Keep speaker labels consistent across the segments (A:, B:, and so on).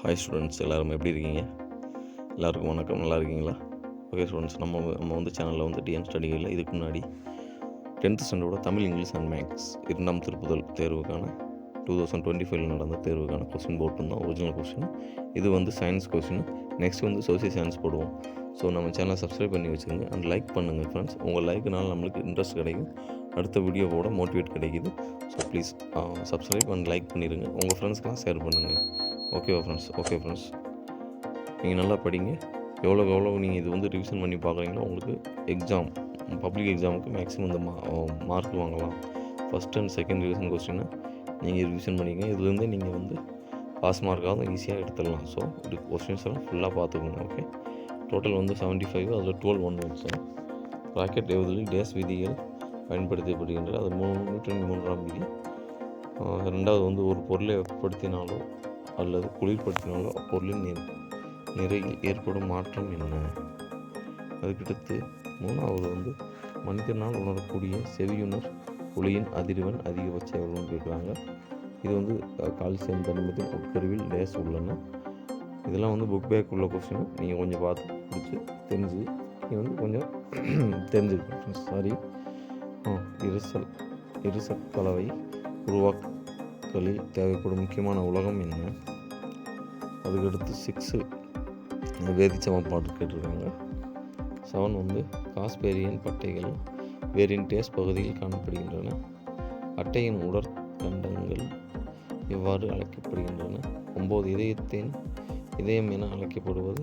A: Hi students எல்லோரும் எப்படி இருக்கீங்க? எல்லாருக்கும் வணக்கம். நல்லா இருக்கீங்களா? ஓகே ஸ்டூடெண்ட்ஸ் நம்ம நம்ம வந்து சேனலில் வந்து டிஎன் ஸ்டடிகளில் இதுக்கு முன்னாடி டென்த்து ஸ்டாண்டர்டோட தமிழ் இங்கிலீஷ் அண்ட் மேக்ஸ் இரண்டாம் திருப்புதல் தேர்வுக்கான டூ தௌசண்ட் டுவெண்ட்டி ஃபைவ்ல நடந்த தேர்வுக்கான கொஸ்டின் போட்டிருந்தோம். ஒரிஜினல் கொஸ்டின் இது வந்து சயின்ஸ் கொஸ்டின் நெக்ஸ்ட் வந்து சோசியல் சயின்ஸ் போடுவோம். ஸோ நம்ம சேனலை சப்ஸ்கிரைப் பண்ணி வச்சுருங்க அண்ட் லைக் பண்ணுங்கள் ஃப்ரெண்ட்ஸ் உங்கள் லைக்குனால நம்மளுக்கு இன்ட்ரெஸ்ட் கிடைக்கும். அடுத்த வீடியோவோட மோட்டிவேட் கிடைக்குது. So please subscribe and like பண்ணிடுங்க உங்கள் ஃப்ரெண்ட்ஸ்க்கெலாம் ஷேர் பண்ணுங்கள் ஓகேவா ஃப்ரெண்ட்ஸ் ஓகே ஃப்ரெண்ட்ஸ் நீங்கள் நல்லா படிங்க. எவ்வளோக்கு எவ்வளோ நீங்கள் இது வந்து ரிவிஷன் பண்ணி பார்க்குறீங்களோ உங்களுக்கு எக்ஸாம் பப்ளிக் எக்ஸாமுக்கு மேக்ஸிமம் இந்த மா மார்க் வாங்கலாம். ஃபஸ்ட் அண்ட் செகண்ட் ரிவிஷன் கொஸ்டினை நீங்கள் ரிவிஷன் பண்ணிங்க இதுலேருந்தே நீங்கள் வந்து பாஸ் மார்க்காவது ஈஸியாக எடுத்துடலாம். ஸோ இது கொஸ்டின்ஸ் எல்லாம் ஃபுல்லாக பார்த்துக்கோங்க ஓகே டோட்டல் வந்து செவன்ட்டி ஃபைவ் அதில் டுவெல் ஒன் வச்சோம் ராக்கெட் ஏவுதலில் டேஸ் விதிகள் பயன்படுத்தப்படுகின்றது அது மூணு நூற்றி மூன்றாம் விதி. ரெண்டாவது வந்து ஒரு பொருளை வெப்பப்படுத்தினாலோ அல்லது குளிர்படுத்தினாலோ அப்பொருளின் நி நிறையில் ஏற்படும் மாற்றம் என்ன? அதுக்கடுத்து மூணாவது வந்து மனிதனால் உணரக்கூடிய செவியுணர் ஒளியின் அதிர்வெண் அதிகபட்சம் எவ்வளோன்னு கேட்குறாங்க. இது வந்து கால்சியம் தனிமத்தின் உட்கருவில் லேஸ் உள்ளன. இதெல்லாம் வந்து புக் பேக் உள்ள கொஸ்டின் நீங்கள் கொஞ்சம் பார்த்து பிடிச்சி தெரிஞ்சு நீங்கள் வந்து கொஞ்சம் தெரிஞ்சுக்கணும். சாரி இருசல் இருசல் கலவை உருவாக்கலில் தேவைப்படும் முக்கியமான உலகம் என்ன? அதுக்கடுத்து சிக்ஸு வேதி சமன்பாடு கேட்டிருக்காங்க. செவன் வந்து காஸ்பேரியன் பட்டைகள் வேரின் டேஸ் பகுதியில் காணப்படுகின்றன. அட்டையின் உடற்கண்டங்கள் எவ்வாறு அழைக்கப்படுகின்றன? ஒம்பது இதயத்தின் இதயம் என அழைக்கப்படுவது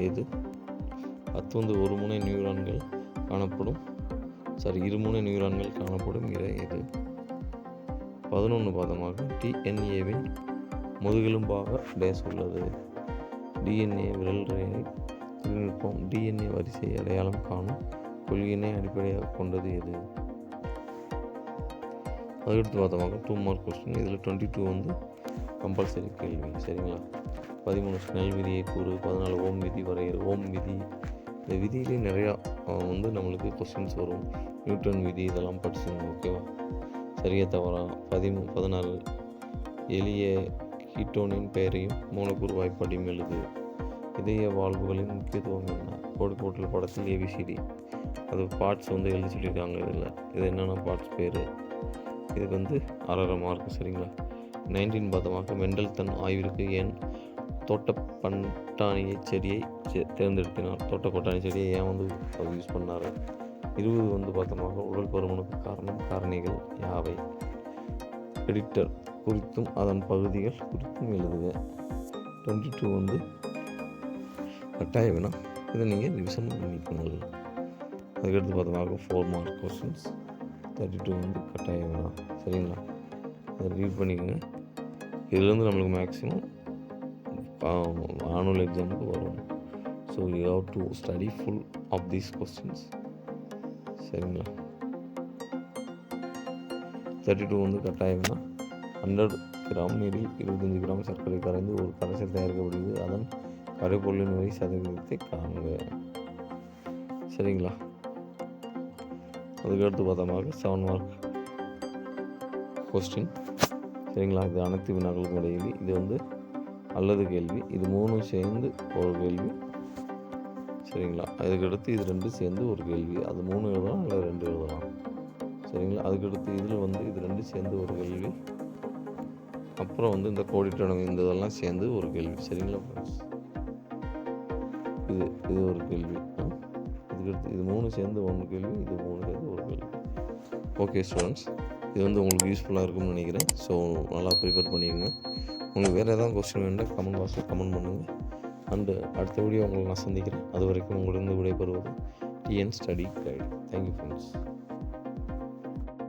A: இது பத்து வந்து ஒரு முனை நியூரான்கள் காணப்படும். சாரி இருமுனை நியூரான்கள் காணப்படும். இட இது பதினொன்று பாதமாக டிஎன்ஏவின் முதுகெலும்பாக டேஸ் உள்ளது டிஎன்ஏ விரல் ரேகை தொழில்நுட்பம் டிஎன்ஏ வரிசையை அடையாளம் காணும் கொள்கையினை அடிப்படையாக கொண்டது எது? அதுக்கடுத்து பார்த்தோமாக டூ மார்க் கொஸ்டின் இதில் டுவெண்ட்டி டூ வந்து கம்பல்சரி கேள்வி. சரிங்களா? பதிமூணு நெல் விதியை கூறு பதினாலு ஓம் விதி வரையறு ஓம் விதி. இந்த விதியிலே நிறையா வந்து நம்மளுக்கு கொஸ்டின்ஸ் வரும். நியூட்டன் விதி இதெல்லாம் படிச்சுங்க ஓகேவா சரியா தவறா பதிமூ பதினாலு எளிய கீட்டோனின் பெயரையும் மூலக்கூறு வாய்ப்பாடையும் எழுது. இதய வாழ்வுகளின் முக்கியத்துவம் என்ன? கோடு போட்டல் படத்தில் ஏபிசிடி அது பார்ட்ஸ் வந்து எழுதி சொல்லியிருக்காங்க இதில். இது என்னென்ன பார்ட்ஸ் பேர். இதுக்கு வந்து அரை மார்க் சரிங்களா? நைன்டீன் பார்த்தமாக மெண்டல் தன் ஆய்விற்கு ஏன் தோட்ட பட்டாணியை செடியை தேர்ந்தெடுத்தினார்? தோட்ட பட்டாணி செடியை ஏன் வந்து அவர் யூஸ் பண்ணார்? இருபது வந்து பார்த்தமாக உடல் பருமனுக்கு காரணம் காரணிகள். எடிட்டர் குறித்தும் அதன் பகுதிகள் குறித்தும் எழுதுக. டுவெண்ட்டி டூ வந்து கட்டாய வினா இதை நீங்கள் ரிவிஷன் பண்ணிக்கணும் அதுக்கடுத்து பார்த்தோம்னாக்க four mark questions thirty two வந்து கட்டாய வினா சரிங்களா? அதை ரீட் பண்ணிக்கோங்க. இதுலேருந்து நம்மளுக்கு மேக்ஸிமம் ஆனுவல் எக்ஸாமுக்கு வரும். So you have to study full of these questions சரிங்களா? தேர்ட்டி டூ வந்து கட்டாயம்னா ஹண்ட்ரட் கிராம் நீரில் இருபத்தஞ்சி கிராம் சர்க்கரை கரைந்து ஒரு கரைசல் தயாரிக்கப்படுகிறது. அதன் கரைப்பொருளின் வரை சதவீதத்தை காண்க. சரிங்களா? அதுக்கடுத்து பார்த்தோமாக செவன் மார்க் கொஸ்டின் சரிங்களா? இது அனைத்து வினாக்களுக்கும் இடையில். இது வந்து அல்லது கேள்வி. இது மூணும் சேர்ந்து ஒரு கேள்வி. சரிங்களா? அதுக்கடுத்து இது ரெண்டும் சேர்ந்து ஒரு கேள்வி. அது மூணு எழுதலாம் இல்லை ரெண்டு எழுதலாம்? சரிங்களா? அதுக்கடுத்து இதில் வந்து இது ரெண்டு சேர்ந்து ஒரு கேள்வி. அப்புறம் வந்து இந்த கோடிட்டணம் இந்த இதெல்லாம் சேர்ந்து ஒரு கேள்வி. சரிங்களா ஃப்ரெண்ட்ஸ் இது இது ஒரு கேள்வி. இதுக்கடுத்து இது மூணு சேர்ந்து ஒன்று கேள்வி இது மூணு சேர்ந்து ஒரு கேள்வி. ஓகே ஸ்டூடெண்ட்ஸ் இது வந்து உங்களுக்கு யூஸ்ஃபுல்லாக இருக்கும்னு நினைக்கிறேன். ஸோ நல்லா ப்ரிப்பேர் பண்ணிக்கோங்க. உங்களுக்கு வேறு ஏதாவது கொஸ்டின் வேண்டாம் கமெண்ட் பாக்ஸில் கமெண்ட் பண்ணுங்கள் அண்டு அடுத்த வீடியோ உங்களை நான் சந்திக்கிறேன். அது வரைக்கும் உங்களிடம் விடைபெறுவது TN study guide thank you friends